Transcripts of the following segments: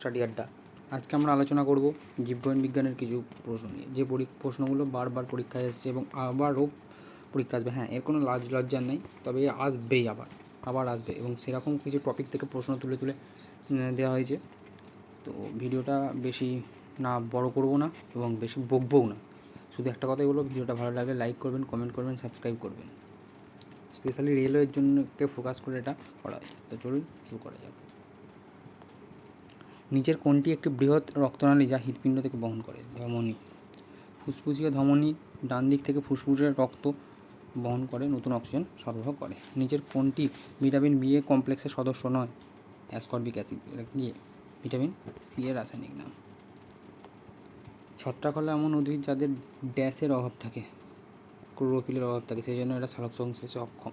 Study আড্ডা আজকে আমরা আলোচনা করব জীববিজ্ঞান বিজ্ঞানের কিছু প্রশ্ন নিয়ে। যে পরি- প্রশ্নগুলো বারবার পরীক্ষায় এসছে এবং আবারও পরীক্ষা আসবে। হ্যাঁ এর কোনো লাজ, লজ্জা নেই, তবে আসবেই আবার আবার আসবে এবং সেরকম কিছু টপিক থেকে প্রশ্ন তুলে তুলে দেওয়া হয়েছে। তো ভিডিওটা বেশি না বড় করব না এবং বেশি বকবও না। শুধু একটা কথাই বলব, ভিডিওটা ভালো লাগলে লাইক করবেন কমেন্ট করবেন সাবস্ক্রাইব করবেন। স্পেশালি রেলওয়ের জন্যকে ফোকাস করে এটা করা হয়। তো চলুন, শুরু করা যাক। নিচের কোনটি একটি বৃহৎ রক্তনালী যা হৃৎপিণ্ড থেকে বহন করে? ধমনী। ফুসফুসীয় ধমনী ডান দিক থেকে ফুসফুসের রক্ত বহন করে, নতুন অক্সিজেন সরবরাহ করে। নিচের কোনটি ভিটামিন বি এ কমপ্লেক্সের সদস্য নয়? Ascorbic acid. এটা কি? ভিটামিন সি এর রাসায়নিক নাম। ছত্রাক হলো এমন উদ্ভিদ যাদের ড্যাশের অভাব থাকে, ক্লোরোফিলের অভাব থাকে, সেই জন্য এটা সালোক সংশ্লেষে অক্ষম।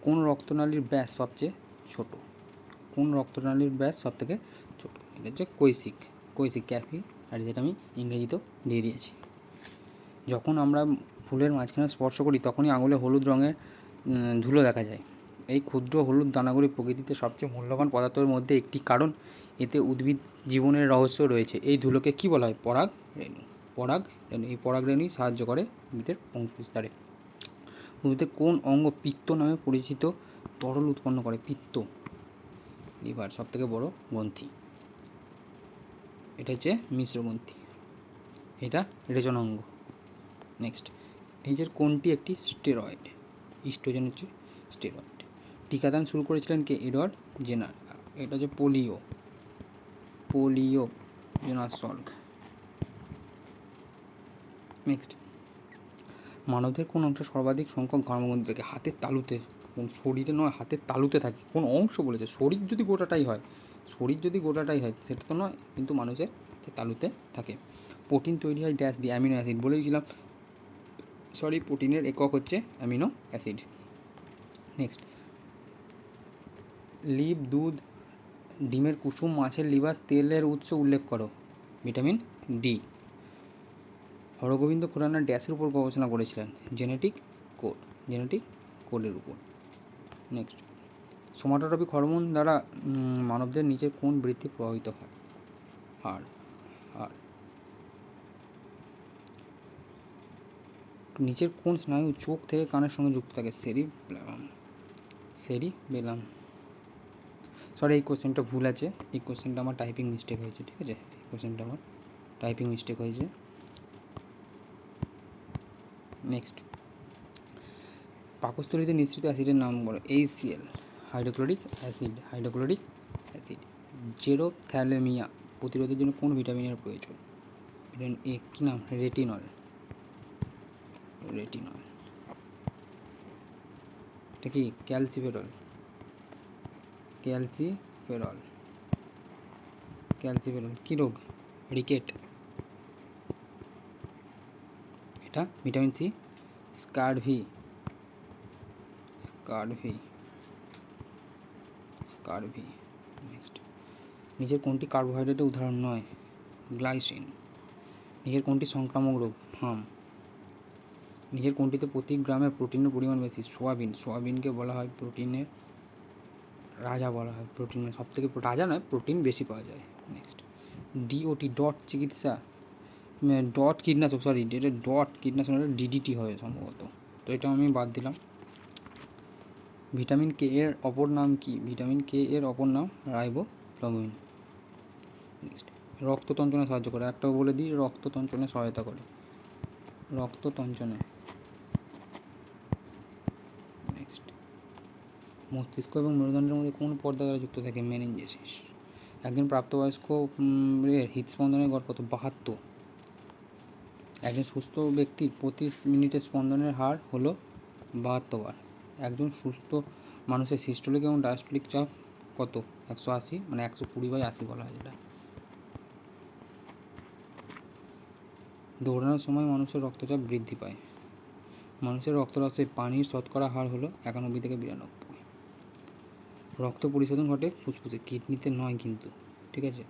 কোন রক্তনালীর ব্যাস সবচেয়ে ছোট? কোন রক্তনালীর ব্যাস সব থেকে ছোটো? এটা হচ্ছে কৈশিক কৈশিক ক্যাফি। আর যেটা আমি ইংরেজিতেও দিয়ে দিয়েছি। যখন আমরা ফুলের মাঝখানে স্পর্শ করি, তখনই আঙুলে হলুদ রঙের ধুলো দেখা যায়। এই ক্ষুদ্র হলুদ দানাগুলি প্রকৃতিতে সবচেয়ে মূল্যবান পদার্থের মধ্যে একটি কারণ। এতে উদ্ভিদ জীবনের রহস্য রয়েছে। এই ধুলোকে কী বলা হয়? পরাগ রেণু। পরাগ রেণু। এই পরাগ রেণুই সাহায্য করে উদ্ভিদের অংশ বিস্তারে। উদ্ভিদের কোন অঙ্গ পিত্ত নামে পরিচিত? তরল উৎপন্ন করে পিত্ত। লিভার সব থেকে বড় গ্রন্থি। এটা হচ্ছে মিশ্র গ্রন্থি। এটা রেচনাঙ্গ নেক্সট নিজের কোনটি একটি স্টেরয়েড ইস্ট্রোজেন হচ্ছে স্টেরয়েড টিকাদান শুরু করেছিলেন কে? Edward Jenner. এটা হচ্ছে polio. Polio Jenner Salk. Next মানবদের কোন অংশে সর্বাধিক সংখ্যক ঘর্মগ্রন্থি থাকে হাতের তালুতে শরীরে নয় হাতের তালুতে থাকে। কোন অংশ বলেছে? শরীর যদি গোটাটাই হয়, শরীর যদি গোটাটাই হয়, সেটা তো নয়, কিন্তু মানুষের তালুতে থাকে। প্রোটিন তৈরি হয় ড্যাশ দিয়ে, অ্যামিনো অ্যাসিড বলেছিলাম। সরি, প্রোটিনের একক হচ্ছে অ্যামিনো অ্যাসিড। নেক্সট। লিভ দুধ, ডিমের কুসুম, মাছের লিভার, তেলের উৎস উল্লেখ করো। Vitamin D. হরগোবিন্দ খুরানা ড্যাশের উপর গবেষণা করেছিলেন। জেনেটিক কোড, জেনেটিক কোডের উপর। নেক্সট সোমাটোটপিক হরমোন দ্বারা মানবদের নিচের কোন বৃদ্ধি প্রভাবিত হয়। হাড় হাড় নিচের কোন স্নায়ু চোখ থেকে কানের সঙ্গে যুক্ত থাকে। সেরি সেরি বেলাম সরি এই কোশ্চেনটা ভুল আছে। এই কোশ্চেনটা আমার টাইপিং মিস্টেক হয়েছে, ঠিক আছে? এই কোশ্চেনটা আমার টাইপিং মিস্টেক হয়েছে। নেক্সট পাকস্থলীতে নিঃসৃত অ্যাসিডের নাম বলো HCL hydrochloric acid hydrochloric acid xerophthalmia প্রতিরোধের জন্য কোন ভিটামিনের প্রয়োজন? ভিটামিন এ কী নাম? রেটিনল রেটিনল এটা কি? ক্যালসিফেরল ক্যালসিফেরল ক্যালসিফেরল কী রোগ? রিকেট এটা vitamin C scurvy scurvy. Scurvy next নিজের কোনটি কার্বোহাইড্রেটের উদাহরণ নয়? গ্লাইসিন নিজের কোনটি সংক্রামক রোগ? হাম। নিজের কোনটিতে প্রতি গ্রামে প্রোটিনের পরিমাণ বেশি? সোয়াবিন। সোয়াবিনকে বলা হয় প্রোটিনের রাজা বলা হয়। প্রোটিনের সব থেকে রাজা নয় প্রোটিন বেশি পাওয়া যায়। নেক্সট ডিওটি ডট চিকিৎসা। ডট কীটনাশক সরি এটা ডট কীটনাশক ডিডিটি হবে সম্ভবত। তো এটা আমি বাদ দিলাম। ভিটামিন কে এর অপর নাম কি? ভিটামিন কে এর অপর নাম রাইবো ফ্লাভোইন নেক্সট রক্ততঞ্চনে সাহায্য করে। একটাও বলে দিই, রক্ততঞ্চনে সহায়তা করে। রক্ততঞ্চনে। নেক্সট মস্তিষ্ক এবং মেরুদণ্ডের মধ্যে কোন পর্দা দ্বারা যুক্ত থাকে? মেনিনজেসিস। একজন প্রাপ্তবয়স্ক এর হৃদস্পন্দনের গড় কত? বাহাত্তর। একজন সুস্থ ব্যক্তির প্রতি মিনিটে স্পন্দনের হার হলো বাহাত্তর বার। একজন সুস্থ মানুষের সিস্টোলিক এবং ডায়াস্টোলিক চাপ কত? একশো আশি মানে একশো কুড়ি বাই আশি বলা হয় যেটা দৌড়ানোর সময় মানুষের রক্তচাপ বৃদ্ধি পায়। মানুষের রক্তরসে পানির শতকরা হার হলো একানব্বই থেকে বিরানব্বই। রক্ত পরিশোধন ঘটে ফুসফুসে, কিডনিতে নয় কিন্তু, ঠিক আছে?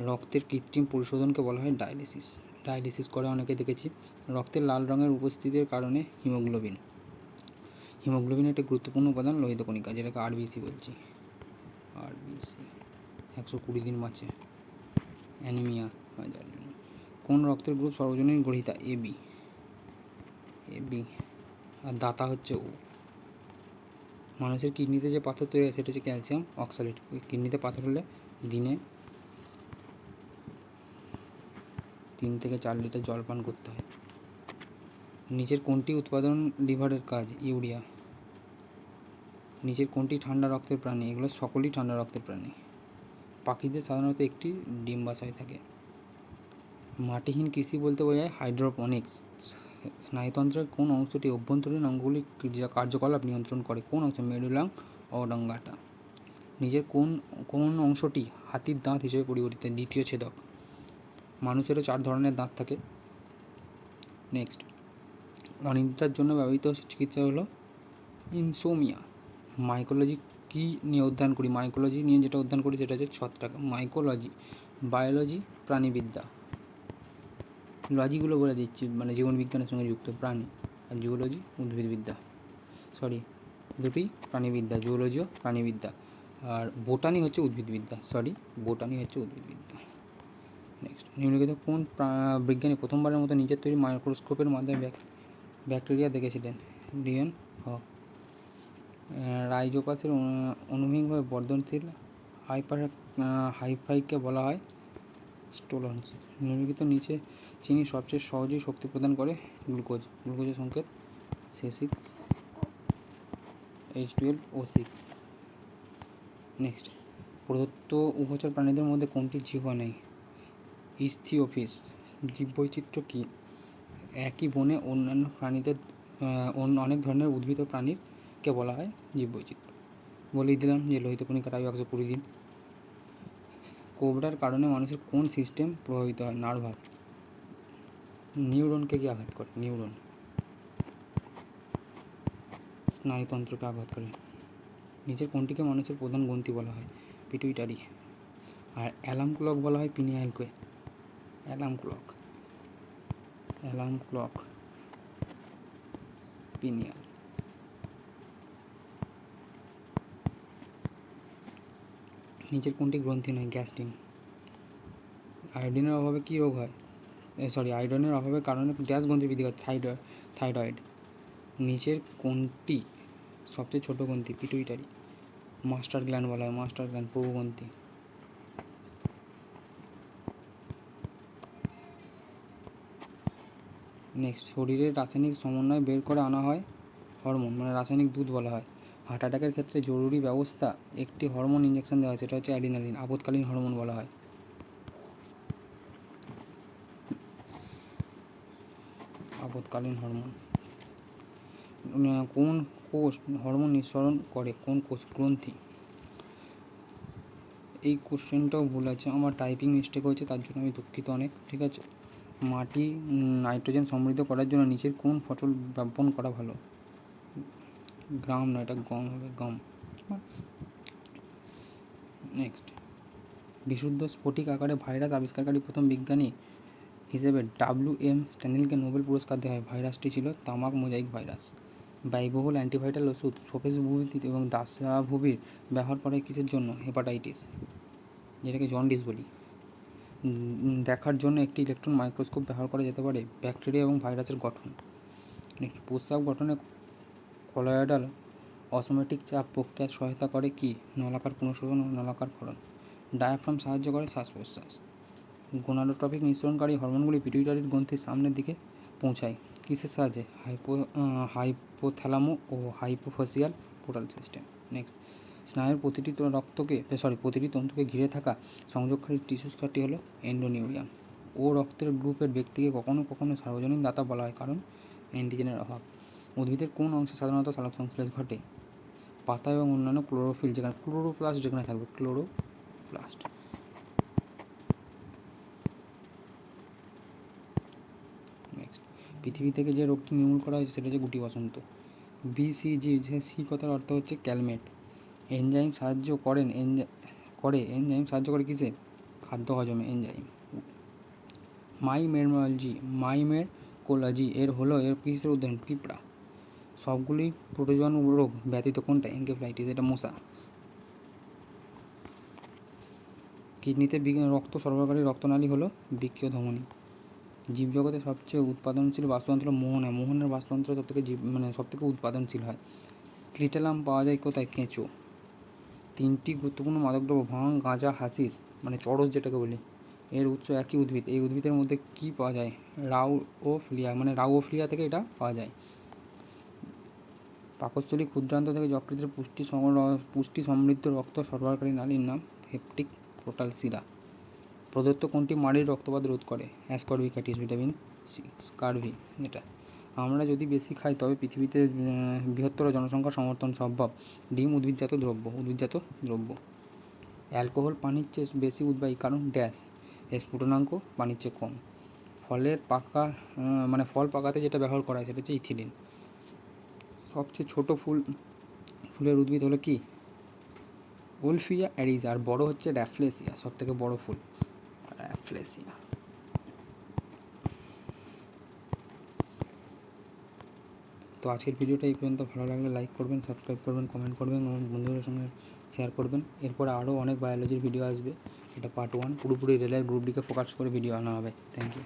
রক্তের কৃত্রিম পরিশোধনকে বলা হয় ডায়ালিসিস। ডায়ালিসিস করে অনেকে দেখেছি। রক্তের লাল রঙের উপস্থিতির কারণে হিমোগ্লোবিন। হিমোগ্লোবিন একটি গুরুত্বপূর্ণ উপাদান লোহিত কণিকা, যেটাকে আরবিসি বলছি। আরবিসি একশো কুড়ি দিন বাঁচে। অ্যানিমিয়া হয় যার জন্য। কোন রক্তের গ্রুপ সর্বজনীন গ্রহিতা এ বি এ বি আর দাতা হচ্ছে ও মানুষের কিডনিতে যে পাথর তৈরি হয়, সেটা হচ্ছে ক্যালসিয়াম অক্সালেট কিডনিতে পাথর হলে দিনে তিন থেকে চার লিটার জল পান করতে হয়। নিচের কোনটি উৎপাদন লিভারের কাজ? ইউরিয়া। নিচের কোনটি ঠান্ডা রক্তের প্রাণী? এগুলো সকলই ঠান্ডা রক্তের প্রাণী। পাখিদের সাধারণত একটি ডিম্বাশয় থাকে। মাটিহীন কৃষি বলতে বোঝায় হাইড্রোপনিক্স। স্নায়ুতন্ত্রের কোন অংশটি অভ্যন্তরীণ অঙ্গগুলি ক্রিয়া কার্যকলাপ নিয়ন্ত্রণ করে? কোন অংশ মেরুলাং অডঙ্গাটা নিজের কোন কোন অংশটি হাতির দাঁত হিসেবে পরিবর্তিত? দ্বিতীয় ছেদক। মানুষেরও চার ধরনের দাঁত থাকে। নেক্সট। অনিদ্রার জন্য ব্যবহৃত চিকিৎসা হলো ইনসোমিয়া। মাইকোলজি কী নিয়ে অধ্যয়ন করি? মাইকোলজি নিয়ে যেটা অধ্যয়ন করি সেটা হচ্ছে ছত্রাক মাইকোলজি বায়োলজি প্রাণীবিদ্যা। লজিগুলো বলে দিচ্ছি মানে জীবন বিজ্ঞানের সঙ্গে যুক্ত, প্রাণী আর জুওলজি উদ্ভিদবিদ্যা। সরি দুটোই প্রাণীবিদ্যা জুওলজিও প্রাণীবিদ্যা। আর বোটানি হচ্ছে উদ্ভিদবিদ্যা সরি বোটানি হচ্ছে উদ্ভিদবিদ্যা। নেক্সট নিম্নলিখিত কোন বিজ্ঞানী প্রথমবারের মতো নিজের তৈরি মাইক্রোস্কোপের মাধ্যমে ব্যাক- ব্যাকটেরিয়া দেখেছিলেন? ডিএন হক। রাইজোপাসের অনু- অনুভূমিকভাবে বর্ধনশীল হাইপার হাইফাইকে বলা হয় স্টোলন্স। নিম্নলিখিত নিচে চিনি সবচেয়ে সহজেই শক্তি প্রদান করে গ্লুকোজ। গ্লুকোজের সংকেত C six H twelve, O six. Next. প্রদত্ত উভচর প্রাণীদের মধ্যে কোনটি জীবা নেই ইস্থিওফিস জীববৈচিত্র্য কী? একই বনে অন্যান্য প্রাণীদের অনেক ধরনের উদ্ভিদ ও প্রাণীরকে বলা হয়? জীববৈচিত্র্য বলেই দিলাম যে লোহিত কণিকার আয়ু একশো কুড়ি দিন। কোবরার কারণে মানুষের কোন সিস্টেম প্রভাবিত হয়? নার্ভাস। নিউরনকে কি আঘাত করে? নিউরন। স্নায়ুতন্ত্রকে আঘাত করে। নিচের কোনটিকে মানুষের প্রধান গ্রন্থি বলা হয়, পিটুইটারি। আর অ্যালার্ম ক্লক বলা হয় পিনিয়ালকে alarm clock. Alarm clock. Pineal নিচের কোনটি গ্রন্থি নয়? গ্যাস্ট্রিন আয়োডিনের অভাবে কী রোগ হয়? সরি আয়োডিনের অভাবের কারণে গ্যাস গ্রন্থি বৃদ্ধি হয় থাইরয়েড থাইরয়েড। নিচের কোনটি সবচেয়ে ছোটো গ্রন্থি? পিটুইটারি। মাস্টার গ্ল্যান্ড বলা হয়, মাস্টার গ্ল্যান্ড প্রভুগ্রন্থি নেক্সট, শরীরের রাসায়নিক সমন্বয় বের করে আনা হয় হরমোন মানে রাসায়নিক দুধ বলা হয়। হার্ট অ্যাটাকের ক্ষেত্রে জরুরি ব্যবস্থা একটি হরমোন ইঞ্জেকশন দেওয়া হয়, সেটা হচ্ছে অ্যাডিনালিন আপদকালীন হরমোন বলা হয়। আপদকালীন হরমোন। কোন কোষ, হরমোন নিঃসরণ করে? কোন কোষ? গ্রন্থি। এই কোশ্চেনটাও ভুল আছে, আমার টাইপিং মিস্টেক হয়েছে, তার জন্য আমি দুঃখিত অনেক, ঠিক আছে? মাটি নাইট্রোজেন সমৃদ্ধ করার জন্য নিচের কোন ফসল বপন করা ভালো? গ্রাম না, এটা গম হবে, গম। নেক্সট বিশুদ্ধ স্ফটিক আকারে ভাইরাস আবিষ্কারকারী প্রথম বিজ্ঞানী হিসেবে ডাব্লিউ এম স্ট্যানিলকে নোবেল পুরস্কার দেওয়া হয়। ভাইরাসটি ছিল তামাক মোজাইক ভাইরাস। ব্যয়বহুল অ্যান্টিভাইটাল ওষুধ সোফেস ভুবির এবং দাসাভুবির ব্যবহার করে কিসের জন্য? হেপাটাইটিস, যেটাকে জন্ডিস বলি। দেখার জন্য একটি ইলেকট্রন মাইক্রোস্কোপ ব্যবহার করা যেতে পারে। ব্যাকটেরিয়া এবং ভাইরাসের গঠন। প্রস্রাব গঠনে কলয়েডাল অসমেটিক চাপ প্রক্রিয়ায় সহায়তা করে কি? নলাকার পুনঃশোধন ও নলাকার ক্ষরণ ডায়াফ্রাম সাহায্য করে শ্বাস প্রশ্বাস গোনাডোট্রপিক নিঃসরণকারী হরমোনগুলি পিটুইটারির গ্রন্থির সামনের দিকে পৌঁছায়। কিসের সাহায্যে? হাইপো হাইপোথ্যালামো ও হাইপোফেসিয়াল পোর্টাল সিস্টেম। নেক্সট। স্নায়ুর প্রতিটি রক্তকে সরি, প্রতিটি তন্তুকে ঘিরে থাকা সংযোগকারী টিস্যু স্তরটি হলো এন্ডোনিউরিয়াম। ও রক্তের গ্রুপের ব্যক্তিকে কখনো কখনো সার্বজনীন দাতা বলা হয়, কারণ অ্যান্টিজেনের অভাব। উদ্ভিদের কোন অংশে সাধারণত সালোক সংশ্লেষ ঘটে? পাতা এবং অন্যান্য ক্লোরোফিল যেখানে ক্লোরোপ্লাস্ট যেখানে থাকবে, ক্লোরোপ্লাস্ট। নেক্সট পৃথিবী থেকে যে রোগটি নির্মূল করা হয়েছে সেটা হচ্ছে গুটি বসন্ত। বিসিজি যে সি কথার অর্থ হচ্ছে ক্যালমেট। এনজাইম সাহায্য করেন, এনজা করে, এনজাইম সাহায্য করে কিসে? খাদ্য হজমে, এনজাইম। মাইমেরোলজি মাইমেরোলজি এর হলো, এর কিসের উদাহরণ? পিঁপড়া। সবগুলি প্রোটোজোয়ান রোগ ব্যতীত কোনটা? এনকেফ্লাইটিস, এটা মশা। কিডনিতে রক্ত সরবরাহকারী রক্তনালী হলো বৃক্কীয় ধমনী। জীবজগতে সবচেয়ে উৎপাদনশীল বাস্তুতন্ত্র মোহনা। মোহনের বাস্তুতন্ত্র সবথেকে জীব মানে সবথেকে উৎপাদনশীল হয়। ক্রিটেলাম পাওয়া যায় কোথায়? কেঁচো। তিনটি গুরুত্বপূর্ণ মাদকদ্রব্য ভাঙ গাঁজা, হাসিস মানে চরস যেটাকে বলি, এর উৎস একই উদ্ভিদ। এই উদ্ভিদের মধ্যে কি পাওয়া যায়? রাউ ও ফ্লিয়া মানে রাউ ও ফ্লিয়া থেকে এটা পাওয়া যায়। পাকস্থলী ক্ষুদ্রান্ত থেকে যকৃতের পুষ্টি পুষ্টি সমৃদ্ধ রক্ত সরবরাহকারী নালীর নাম হেপটিক পোর্টাল শিরা প্রদত্ত কোনটি মাড়ির রক্তপাত রোধ করে? অ্যাসকর্বিকাটিস ভিটামিন সি, স্কারভি, এটা। আমরা যদি বেশি খাই, তবে পৃথিবীতে বৃহত্তর জনসংখ্যা সমর্থন সম্ভব। ডিম উদ্ভিদজাত দ্রব্য উদ্ভিদজাত দ্রব্য। অ্যালকোহল পানির চেয়ে বেশি উদ্বায়ী, কারণ ড্যাশ স্ফুটনাঙ্ক পানির চেয়ে কম। ফলের পাকা মানে ফল পাকাতে যেটা ব্যবহার করা হয়, সেটা হচ্ছে ইথিলিন। সবচেয়ে ছোট ফুল, ফুলের উদ্ভিদ হলো কি? উলফিয়া অ্যারিজা আর বড় হচ্ছে র্যাফলেসিয়া সব থেকে বড় ফুল। র্যাফলেসিয়া। তো আজকের ভিডিওটা এই পর্যন্ত, ভালো লাগলে লাইক করবেন সাবস্ক্রাইব করবেন কমেন্ট করবেন, এবং বন্ধুদের সঙ্গে শেয়ার করবেন। এরপরে আরও অনেক বায়োলজির ভিডিও আসবে, এটা পার্ট ওয়ান পুরোপুরি রেলের গ্রুপ ডিকে ফোকাস করে ভিডিও আনা হবে। Thank you